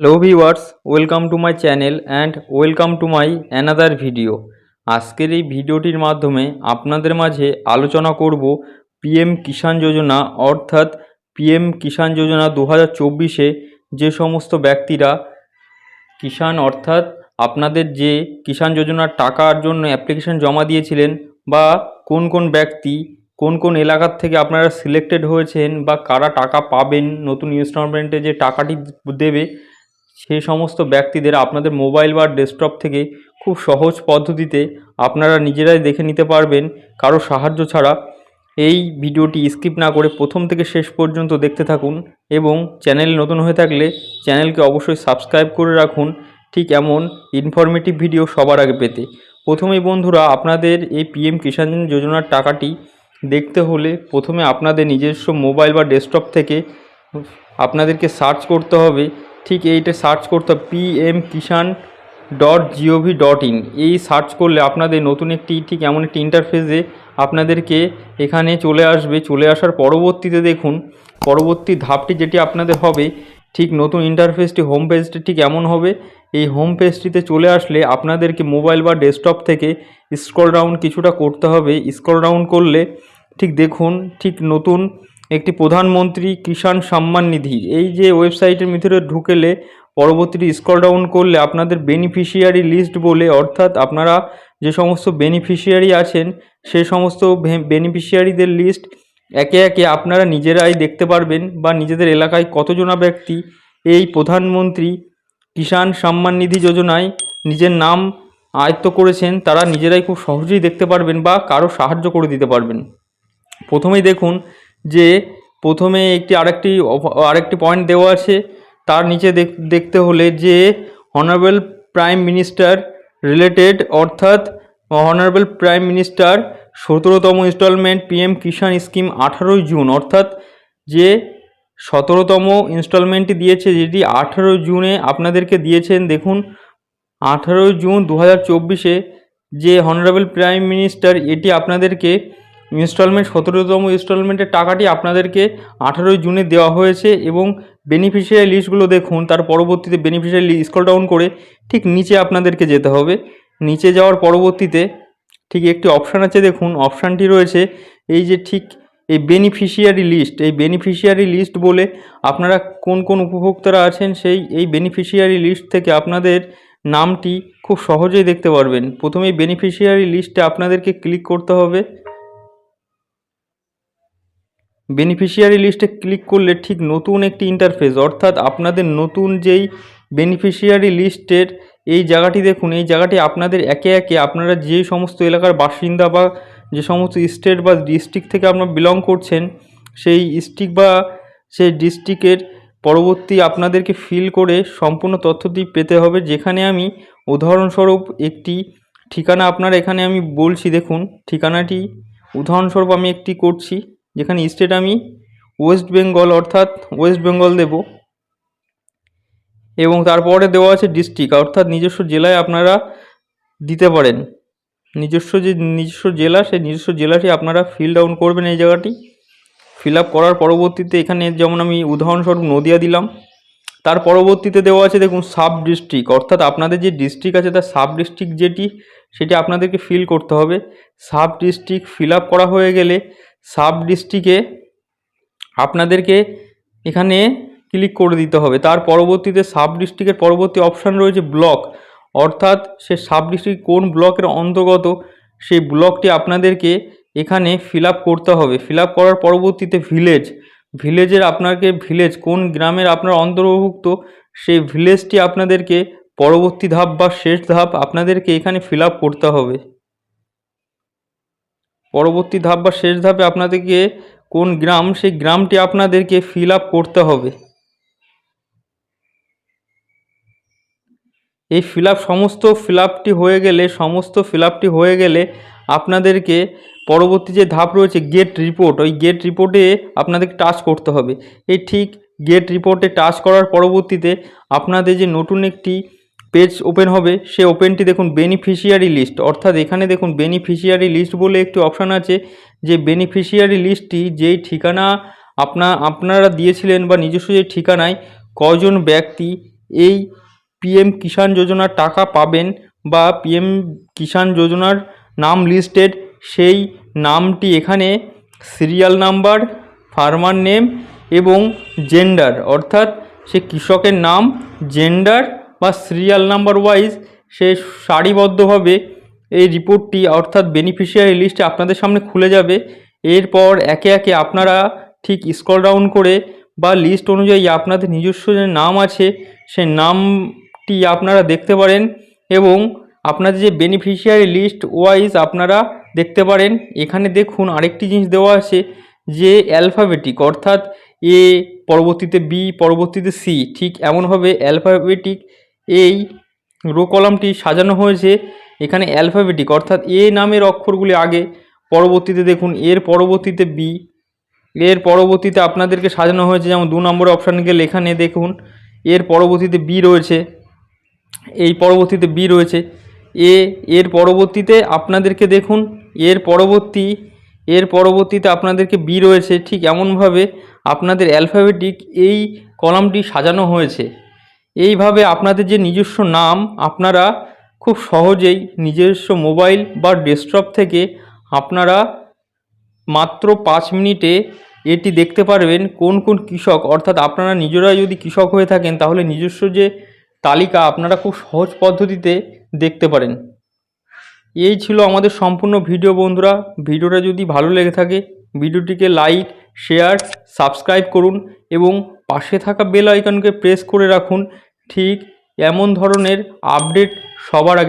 Hello viewers welcome to my channel and welcome to my another video আজকের এই ভিডিওটির মাধ্যমে আপনাদের মাঝে আলোচনা করব পিএম কিষাণ যোজনা অর্থাৎ পিএম কিষাণ যোজনা দু হাজার চব্বিশে যে সমস্ত ব্যক্তিরা কিষাণ অর্থাৎ আপনাদের যে কিষাণ যোজনার টাকার জন্য অ্যাপ্লিকেশন জমা দিয়েছিলেন বা কোন কোন ব্যক্তি কোন কোন এলাকার থেকে আপনারা সিলেক্টেড হয়েছেন বা কারা টাকা পাবেন, নতুন ইনস্টলমেন্টে যে টাকাটি দেবে সেই সমস্ত ব্যক্তিদের আপনাদের মোবাইল বা ডেস্কটপ থেকে খুব সহজ পদ্ধতিতে আপনারা নিজেরাই দেখে নিতে পারবেন। কারও সাহায্য ছাড়া এই ভিডিওটি স্কিপ না করে প্রথম থেকে শেষ পর্যন্ত দেখতে থাকুন এবং চ্যানেল নতুন হয়ে থাকলে চ্যানেলকে অবশ্যই সাবস্ক্রাইব করে রাখুন। ঠিক এমন ইনফরমেটিভ ভিডিও সবার আগে পেতে। প্রথমেই বন্ধুরা, আপনাদের এই পিএম কিষাণ যোজনার টাকাটি দেখতে হলে প্রথমে আপনাদের নিজস্ব মোবাইল বা ডেস্কটপ থেকে আপনাদেরকে সার্চ করতে হবে। ঠিক এইটা সার্চ করতে হবে PM Kishan dot GOV dot in এই সার্চ করলে আপনাদের নতুন একটি, ঠিক এমন একটি ইন্টারফেসে আপনাদেরকে এখানে চলে আসবে। চলে আসার পরবর্তীতে দেখুন, পরবর্তী ধাপটি যেটি আপনাদের হবে, ঠিক নতুন ইন্টারফেসটি হোম পেজটি ঠিক এমন হবে। এই হোম পেজটিতে চলে আসলে আপনাদেরকে মোবাইল বা ডেস্কটপ থেকে স্ক্রল ডাউন কিছুটা করতে হবে। স্ক্রল ডাউন করলে, ঠিক দেখুন, ঠিক নতুন একটি প্রধানমন্ত্রী কিষাণ সম্মান নিধি। এই যে ওয়েবসাইটের ভিতরে ঢুকেলে পরবর্তীটি স্ক্রল ডাউন করলে আপনাদের বেনিফিশিয়ারি লিস্ট বলে, অর্থাৎ আপনারা যে সমস্ত বেনিফিশিয়ারি আছেন সেই সমস্ত বেনিফিশিয়ারিদের লিস্ট একে একে আপনারা নিজেরাই দেখতে পারবেন বা নিজেদের এলাকায় কতজনা ব্যক্তি এই প্রধানমন্ত্রী কিষাণ সম্মান নিধি যোজনায় নিজের নাম আয়ত্ত করেছেন, তারা নিজেরাই খুব সহজেই দেখতে পারবেন বা কারও সাহায্য করে দিতে পারবেন। প্রথমেই দেখুন যে প্রথমে একটি আরেকটি আরেকটি পয়েন্ট দেওয়া আছে। তার নিচে দেখ- দেখতে হলে যে অনারেবল প্রাইম মিনিস্টার রিলেটেড অর্থাৎ অনারেবল প্রাইম মিনিস্টার সতেরোতম ইনস্টলমেন্ট পিএম কিষাণ স্কিম আঠারোই জুন অর্থাৎ যে সতেরোতম ইনস্টলমেন্টটি দিয়েছে, যেটি আঠারো জুনে আপনাদেরকে দিয়েছেন, দেখুন, আঠারোই জুন দু হাজার চব্বিশে যে অনারেবল প্রাইম মিনিস্টার এটি আপনাদেরকে ইনস্টলমেন্ট, সতেরোতম ইনস্টলমেন্টের টাকাটি আপনাদেরকে আঠারোই জুনে দেওয়া হয়েছে এবং বেনিফিশিয়ারি লিস্টগুলো দেখুন, তার পরবর্তীতে বেনিফিশিয়ারি স্কল ডাউন করে ঠিক নিচে আপনাদেরকে যেতে হবে। নিচে যাওয়ার পরবর্তীতে ঠিক একটি অপশান আছে, দেখুন অপশানটি রয়েছে এই যে ঠিক এই বেনিফিশিয়ারি লিস্ট এই বেনিফিশিয়ারি লিস্ট বলে আপনারা কোন কোন উপভোক্তারা আছেন সেই, এই বেনিফিশিয়ারি লিস্ট থেকে আপনাদের নামটি খুব সহজেই দেখতে পারবেন। প্রথমেই বেনিফিশিয়ারি লিস্টে আপনাদেরকে ক্লিক করতে হবে। বেনিফিশিয়ারি লিস্টে ক্লিক করলে ঠিক নতুন একটি ইন্টারফেস অর্থাৎ আপনাদের নতুন যেই বেনিফিশিয়ারি লিস্টের এই জায়গাটি দেখুন, এই জায়গাটি আপনাদের একে একে আপনারা যে সমস্ত এলাকার বাসিন্দা বা যে সমস্ত স্টেট বা ডিস্ট্রিক্ট থেকে আপনারা বিলং করছেন, সেই স্ট্রিক্ট বা সেই ডিস্ট্রিক্টের পরবর্তী আপনাদেরকে ফিল করে সম্পূর্ণ তথ্যটি পেতে হবে। যেখানে আমি উদাহরণস্বরূপ একটি ঠিকানা আপনার এখানে আমি বলছি, দেখুন ঠিকানাটি, উদাহরণস্বরূপ আমি একটি করছি। যেখানে স্টেট আমি ওয়েস্ট বেঙ্গল অর্থাৎ ওয়েস্ট বেঙ্গল দেব। এবং তারপরে দেওয়া আছে ডিস্ট্রিক্ট অর্থাৎ নিজস্ব জেলায় আপনারা দিতে পারেন। নিজস্ব যে, নিজস্ব জেলা, সেই নিজস্ব জেলাটি আপনারা ফিল ডাউন করবেন এই জায়গাটি। ফিল আপ করার পরবর্তীতে এখানে যেমন আমি উদাহরণস্বরূপ নদিয়া দিলাম। তার পরবর্তীতে দেওয়া আছে দেখুন সাব ডিস্ট্রিক্ট অর্থাৎ আপনাদের যে ডিস্ট্রিক্ট আছে তার সাব ডিস্ট্রিক্ট যেটি, সেটি আপনাদেরকে ফিল করতে হবে। সাব ডিস্ট্রিক্ট ফিল আপ করা হয়ে গেলে সাব ডিস্ট্রিক্টে আপনাদেরকে এখানে ক্লিক করে দিতে হবে। তার পরবর্তীতে সাব ডিস্ট্রিক্টের পরবর্তী অপশান রয়েছে ব্লক। অর্থাৎ সে সাব ডিস্ট্রিক্ট কোন ব্লকের অন্তর্গত, সেই ব্লকটি আপনাদেরকে এখানে ফিল করতে হবে। ফিল করার পরবর্তীতে ভিলেজ। ভিলেজের আপনাকে ভিলেজ, কোন গ্রামের আপনার অন্তর্ভুক্ত, সেই ভিলেজটি আপনাদেরকে পরবর্তী ধাপ বা শেষ ধাপ আপনাদেরকে এখানে ফিল করতে হবে। পরবর্তী ধাপ বা শেষ ধাপে আপনাদেরকে কোন গ্রাম, সেই গ্রামটি আপনাদেরকে ফিল করতে হবে। এই ফিল সমস্ত ফিল হয়ে গেলে, সমস্ত ফিল হয়ে গেলে আপনাদেরকে পরবর্তী যে ধাপ রয়েছে গেট রিপোর্ট ওই গেট রিপোর্টে আপনাদেরকে টাচ করতে হবে। এই ঠিক গেট রিপোর্টে টাচ করার পরবর্তীতে আপনাদের যে নতুন একটি পেজ ওপেন হবে, সে ওপেনটি দেখুন বেনিফিশিয়ারি লিস্ট অর্থাৎ এখানে দেখুন বেনিফিশিয়ারি লিস্ট বলে একটি অপশান আছে, যে বেনিফিশিয়ারি লিস্টটি যেই ঠিকানা আপনা, আপনারা দিয়েছিলেন বা নিজস্ব যে ঠিকানায় কজন ব্যক্তি এই পিএম কিষাণ যোজনার টাকা পাবেন বা পিএম কিষাণ যোজনার নাম লিস্টেড সেই নামটি এখানে সিরিয়াল নাম্বার ফার্মার নেম এবং জেন্ডার অর্থাৎ সে কৃষকের নাম জেন্ডার বা সিরিয়াল নাম্বার ওয়াইজ সে সারিবদ্ধভাবে এই রিপোর্টটি অর্থাৎ বেনিফিশিয়ারি লিস্টে আপনাদের সামনে খুলে যাবে। এরপর একে একে আপনারা ঠিক স্ক্রল ডাউন করে বা লিস্ট অনুযায়ী আপনাদের নিজস্ব যে নাম আছে, সে নামটি আপনারা দেখতে পারেন এবং আপনাদের যে বেনিফিশিয়ারি লিস্ট ওয়াইজ আপনারা দেখতে পারেন। এখানে দেখুন আরেকটি জিনিস দেওয়া আছে যে অ্যালফাবেটিক অর্থাৎ এ পরবর্তীতে বি পরবর্তীতে সি ঠিক এমনভাবে অ্যালফাবেটিক এই রো কলামটি সাজানো হয়েছে। এখানে অ্যালফাবেটিক অর্থাৎ এ নামের অক্ষরগুলি আগে, পরবর্তীতে দেখুন, এর পরবর্তীতে বি এর পরবর্তীতে আপনাদেরকে সাজানো হয়েছে, যেমন দু নম্বর অপশানকে এখানে দেখুন, এর পরবর্তীতে বি রয়েছে, এই পরবর্তীতে বি রয়েছে এ এর পরবর্তীতে আপনাদেরকে দেখুন, এর পরবর্তী, এর পরবর্তীতে আপনাদেরকে বি রয়েছে, ঠিক এমনভাবে আপনাদের অ্যালফাবেটিক এই কলামটি সাজানো হয়েছে। এইভাবে আপনাদের যে নিজস্ব নাম, আপনারা খুব সহজেই নিজস্ব মোবাইল বা ডেস্কটপ থেকে আপনারা মাত্র পাঁচ মিনিটে এটি দেখতে পারবেন কোন কোন কৃষক। অর্থাৎ আপনারা নিজেরা যদি কৃষক হয়ে থাকেন, তাহলে নিজস্ব যে তালিকা আপনারা খুব সহজ পদ্ধতিতে দেখতে পারেন। এই ছিল আমাদের সম্পূর্ণ ভিডিও বন্ধুরা। ভিডিওটা যদি ভালো লেগে থাকে, ভিডিওটিকে লাইক, শেয়ার, সাবস্ক্রাইব করুন এবং পাশে থাকা বেল আইকনকে প্রেস করে রাখুন। ঠিক এমন ধরনের আপডেট সবার আগে